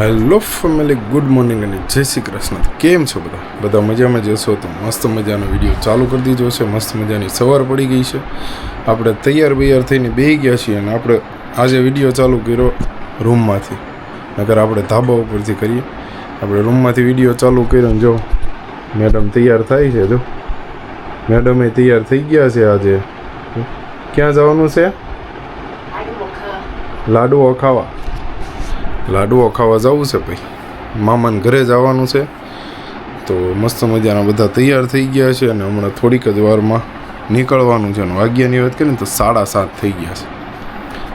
Hello family good morning અને જય શ્રી કૃષ્ણ. કેમ છો બધા? બધા મજામાં જશો તો મસ્ત મજાનો વીડિયો ચાલુ કરી દીધો છે. મસ્ત મજાની સવાર પડી ગઈ છે. આપણે તૈયાર બૈયાર થઈને બેસી ગયા છીએ અને આપણે આજે વીડિયો ચાલુ કર્યો રૂમમાંથી. નગર આપણે ધાબા ઉપરથી કરીએ. આપણે રૂમમાંથી વીડિયો ચાલુ કર્યો ને જો મેડમ તૈયાર થાય છે જો. મેડમે તૈયાર થઈ ગયા છે આજે. ક્યાં જવાનું છે? લાડુઓ ખાવા. લાડુઓ ખાવા જવું છે ભાઈ. મામાને ઘરે જવાનું છે. તો મસ્ત મજાના બધા તૈયાર થઈ ગયા છે અને હમણાં થોડીક જ વારમાં નીકળવાનું છે અને વાગ્યાની વાત કરીએ ને તો સાડા સાત થઈ ગયા છે.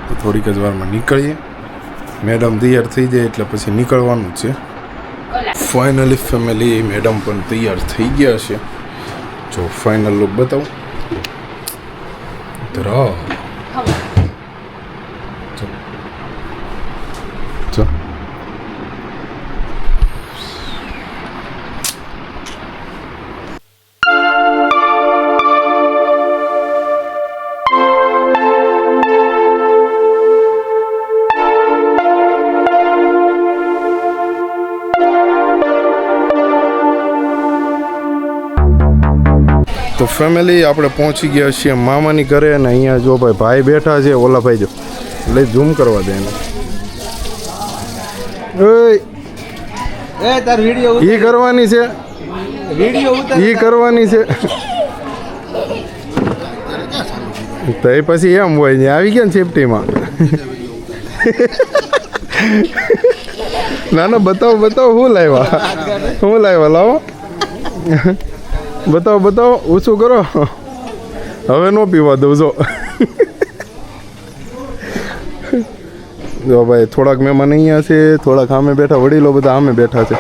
તો થોડીક જ વારમાં નીકળીએ. મેડમ તૈયાર થઈ જાય એટલે પછી નીકળવાનું છે. ફાઇનલી ફેમિલી મેડમ પણ તૈયાર થઈ ગયા છે. જો ફાઇનલ લુક બતાવું. ધરા. જો તો ફેમિલી આપણે પહોંચી ગયા છીએ મામાની ઘરે અને અહીંયા જો ભાઈ ભાઈ બેઠા છે, ઓલા ભાઈ જો. એટલે ઝૂમ કરવા દે એને. એ તાર વિડિયો ઈ કરવાની છે. વિડિયો ઉતાર. ઈ કરવાની છે. તો એ પછી એમ હોય ને આવી ગયા ને સેફટીમાં ના ના બતાવો બતાવો શું લાવ્યા? શું લાવ્યા? લાવો. બતાવો બતાવો ઓછું કરો. હવે નો પીવા દઉં જો. જો ભાઈ, થોડાક મહેમાન અહીંયા છે, થોડાક સામે બેઠા વડીલો બધા સામે બેઠા છે.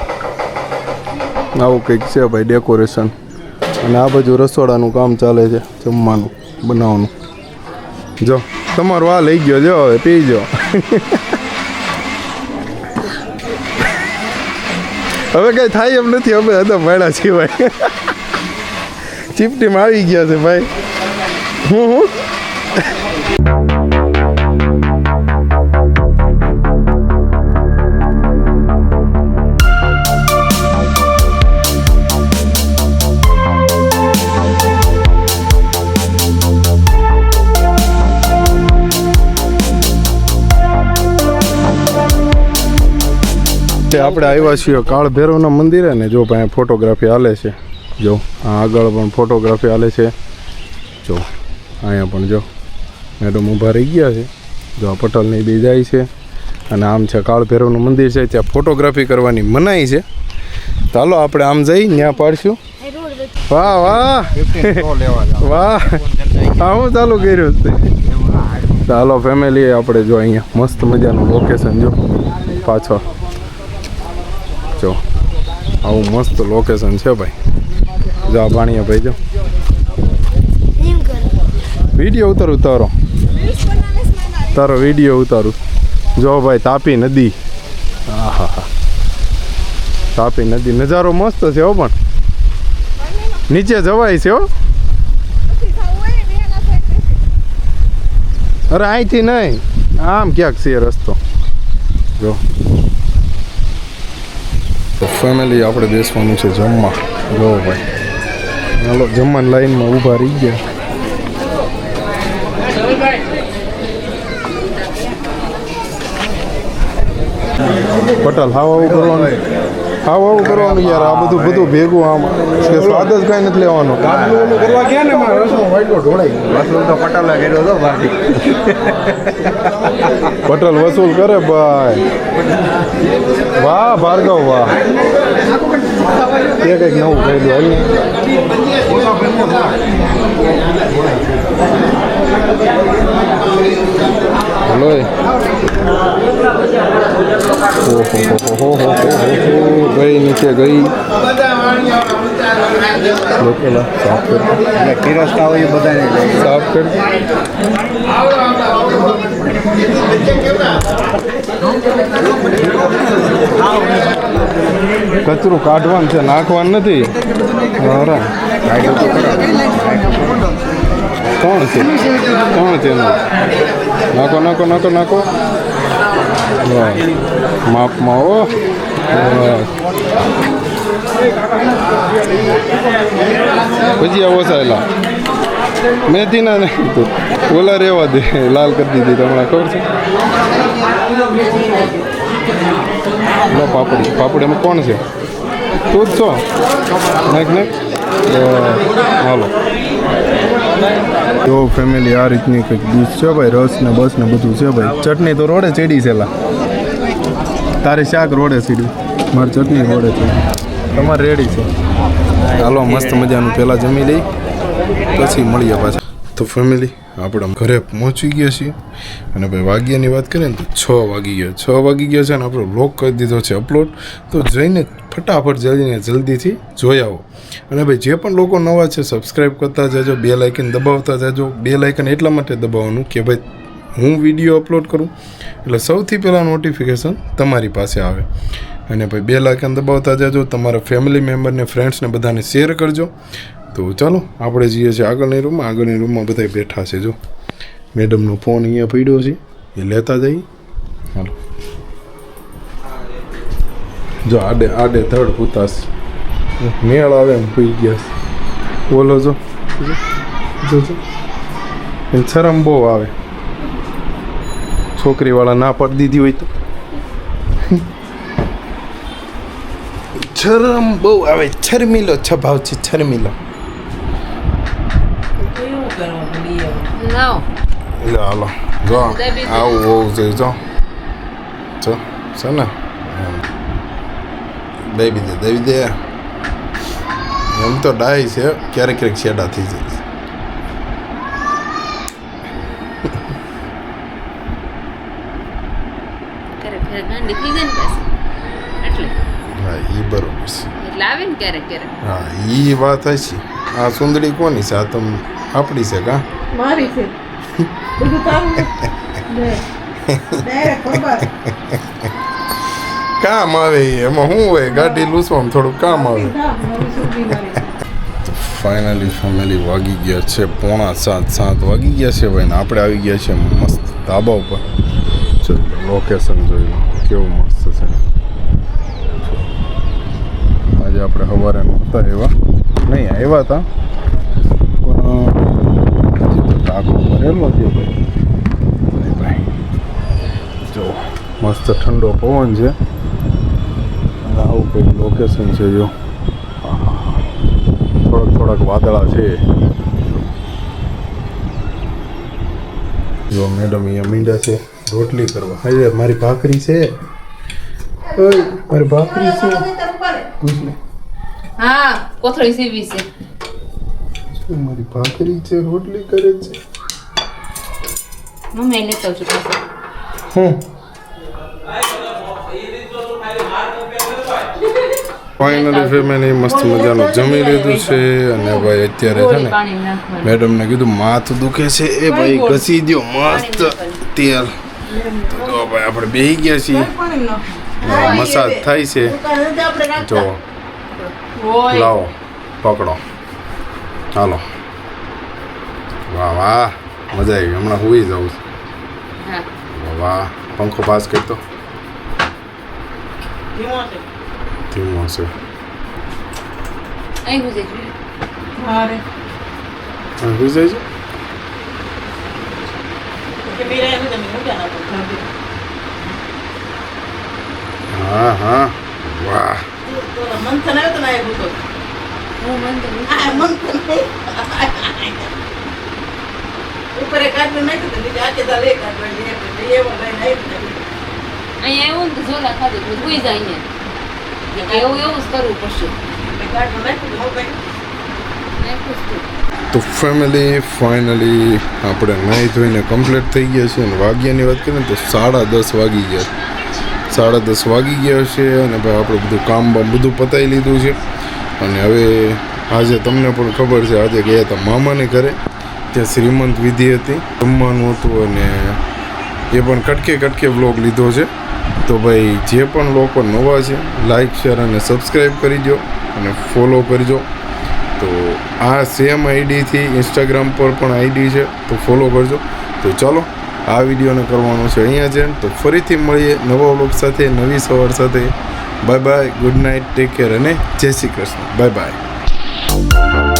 આવું કંઈક છે ભાઈ ડેકોરેશન અને આ બાજુ રસોડાનું કામ ચાલે છે, જમવાનું, બનાવવાનું. જો, તમારો આ લઈ ગયો, જો, હવે પી જો હવે કઈ થાય એમ નથી, અમે હતા ભાડા છીએ ભાઈ. ચીપટીમાં આવી ગયા છે ભાઈ. હું હું? તે આપણે આવ્યા છીએ કાળ ભૈરવના મંદિરે ને જો ભાઈ ફોટોગ્રાફી હાલે છે. જો આગળ પણ ફોટોગ્રાફી હાલે છે. જો અહીંયા પણ જો મેડમ ઊભા રહી ગયા છે. જો આ પટલની બે જાય છે. અને આમ છે કાળ ભૈરવનું મંદિર છે ત્યાં ફોટોગ્રાફી કરવાની મનાઈ છે. ચાલો આપણે આમ જઈ ત્યાં પાડશું. વાહ વાહ. વાહ. હા હું ચાલુ કર્યું ચાલો ફેમિલી આપણે જો અહીંયા મસ્ત મજાનું લોકેશન જો પાછળ. જો. આવું મસ્ત લોકેશન છે ભાઈ. જો પાણીએ ભાઈ જો વીડિયો ઉતારું તારો. તારો વીડિયો ઉતારું. જો ભાઈ તાપી નદી. હા હા હા તાપી નદી. નજારો મસ્ત છે હો પણ. નીચે જવાય છે હો. અરે અહીંથી નહીં. આમ ક્યાંક છે રસ્તો. જો. તો ફેમિલી આપણે બેસવાનું છે જમવા. જો ભાઈ. ચાલો જમવાની લાઈનમાં ઊભા રહી ગયા. પટલ હાવા કરવાનું. હાવ આવું કરવાનું યાર આ બધું બધું ભેગું આમ. કે સ્વાદ જ કાંઈ નથી લેવાનો. કરવા ગયા ને મારો વાઈટો ઢોળાઈ વસૂલ તો પટાલા કર્યો તો ભાઈ. પટેલ વસૂલ કરે ભાઈ. વાહ ભાર્ગવ વાહ. એ કંઈક નવું કહી દો હલો ગઈ નીચે ગઈ. લોકેલા સાફ કર પીરસતા હોય એ બધાને સાફ કર કચરું કાઢવાનું છે નાખવાનું નથી. બરાબર કાઢ્યું તો ખરા કોણ છે કોણ છે નાખો નાખો નાખો નાખો માપમાં ઓ ભજીયા ઓછાયેલા મેથીના નાખી ઓલા રેવા દે લાલ કરી દીધી તમને ખબર છે પાપડી પાપડી એમાં કોણ છે તું જ છો નાખ નાખ હાલો જો ફેમિલી આ રીતની કંઈક ડીશ છે ભાઈ, રસ ને બસ ને બધું છે ભાઈ. ચટણી તો રોડે ચડી છેલા તારે શાક રોડે ચડ્યું. મારી ચટણી રોડે છે તમારે રેડી છે? ચાલો મસ્ત મજાનું. પહેલાં જમી લઈ, પછી મળીએ પાછા. તો ફેમિલી આપણે ઘરે પહોંચી ગયા છીએ. અને ભાઈ વાગ્યાની વાત કરીએ ને તો છ વાગી ગયા. છ વાગી ગયા છે અને આપણો લોક કરી દીધો છે અપલોડ તો જઈને ફટાફટ જઈને જલ્દીથી જોઈ આવો. અને ભાઈ જે પણ લોકો નવા છે સબસ્ક્રાઈબ કરતા જજો, બે લાઇકન દબાવતા જજો. બે લાઇકન એટલા માટે દબાવવાનું કે ભાઈ હું વીડિયો અપલોડ કરું. એટલે સૌથી પહેલાં નોટિફિકેશન તમારી પાસે આવે. અને ભાઈ બે લાઇકન દબાવતા જજો, તમારા ફેમિલી મેમ્બરને ફ્રેન્ડ્સને બધાને શેર કરજો. તો ચાલો, આપણે જઈએ છીએ આગળની રૂમમાં આગળની રૂમમાં બધા બેઠા છે, જો. મેડમનો ફોન અહીંયા પડ્યો છે. એ લેતા જઈએ. હાલો. જો, આડે આડે ધડ પૂતાશ મેળ આવે એમ પી ગયા છે. બોલો, જો. જો જો. એને શરમ બહુ આવે. છોકરીવાળા ના પડી દીધી હોય તો. શરમ બહુ આવે. છરમીલો છભાવ છે, છરમીલો. એટલે હાલો જો આવું હોવું જોઈએ જો જો છે ને દેવી દે દેવી દે એમ તો ડાય છે ક્યારેક ક્યારેક છેડા થઈ જાય છે. હા એ વાત હશે આ સુંદરી કોની છે આ તમ આપણી છે કા મારી છે કામ આવે. એમાં શું હોય? ગાડી લૂસવામાં થોડું કામ આવે. ફાઇનલી ફેમિલી વાગી ગયા છે પોણા સાત સાત વાગી ગયા છે ભાઈ આપણે આવી ગયા છે મસ્ત ધાબા ઉપર. ચલો લોકેશન જોઈ લો, કેવું મસ્ત છે. આજે આપણે સવારે નહોતા એવા. નહીં, આવ્યા હતા પણ હજી તો ટાંકો ભરેલો છે ભાઈ નહીં ભાઈ જો મસ્ત ઠંડો પવન છે અને આવું કંઈક લોકેશન છે જો. થોડાક થોડાક વાદળા છે. જો મેડમ અહીંયા મીંડા છે. રોટલી કરવા. અરે મારી ભાખરી છે. મારી ભાખરી છે. હા કોથળી સીવી છે. મારી ભાખરી છે? રોટલી કરે છે? મમ્મી લેતો છું પાછો. ફાઇનલી ફેમિલી મસ્ત મજાનું જમી લીધું છે અને ભાઈ અત્યારે છે ને મેડમને કીધું માથું દુખે છે. એ ભાઈ ઘસી દો મસ્ત તેલ. તો ભાઈ આપણે બેહી ગયા છીએ. મસાજ થાય છે. જો. લાવો પકડો. હાલો. વાહ વાહ. મજા આવી. હમણાં હુઈ જવું છે. વાહ પંખો પાસ કરતો ધીમો છે અહીં ગુજે છે મારે હા, હુઈ જાય છે હા હા વાહ મંથન આવ્યો તો ના આવ્યું તો હું. આ મંથન ઉપર એક આટલું નાખ્યું તો બીજા આખે દાલ એક આટલું એટલે એવો લઈને આવી અહીંયા એવું ને તો ઝોલા ખાધું ભૂઈ જાય અહીંયા તો ફેમિલી ફાઇનલી આપણે નાહી ધોઈને કમ્પ્લીટ થઈ ગયા છે અને વાગ્યાની વાત કરીએ તો સાડા દસ વાગી ગયા. સાડા દસ વાગી ગયા છે અને ભાઈ આપણે બધું કામ બામ બધું પતાવી લીધું છે. અને હવે આજે તમને પણ ખબર છે, આજે ગયા હતા મામાને ઘરે. ત્યાં શ્રીમંત વિધિ હતી, જમવાનું હતું અને એ પણ કટકે કટકે વ્લોગ લીધો છે. તો ભાઈ, જે પણ લોકો નવા છે લાઇક શેર અને સબસ્ક્રાઈબ કરી દો અને ફોલો કરજો તો આ સેમ આઈડીથી ઇન્સ્ટાગ્રામ પર પણ આઈડી છે, તો ફોલો કરજો. તો ચાલો, આ વિડીયોને કરવાનો છે અહીંયા છે તો ફરીથી મળીએ નવા વ્લોગ સાથે, નવી સવાર સાથે. Bye bye good night take care અને જય શ્રી કૃષ્ણ. Bye bye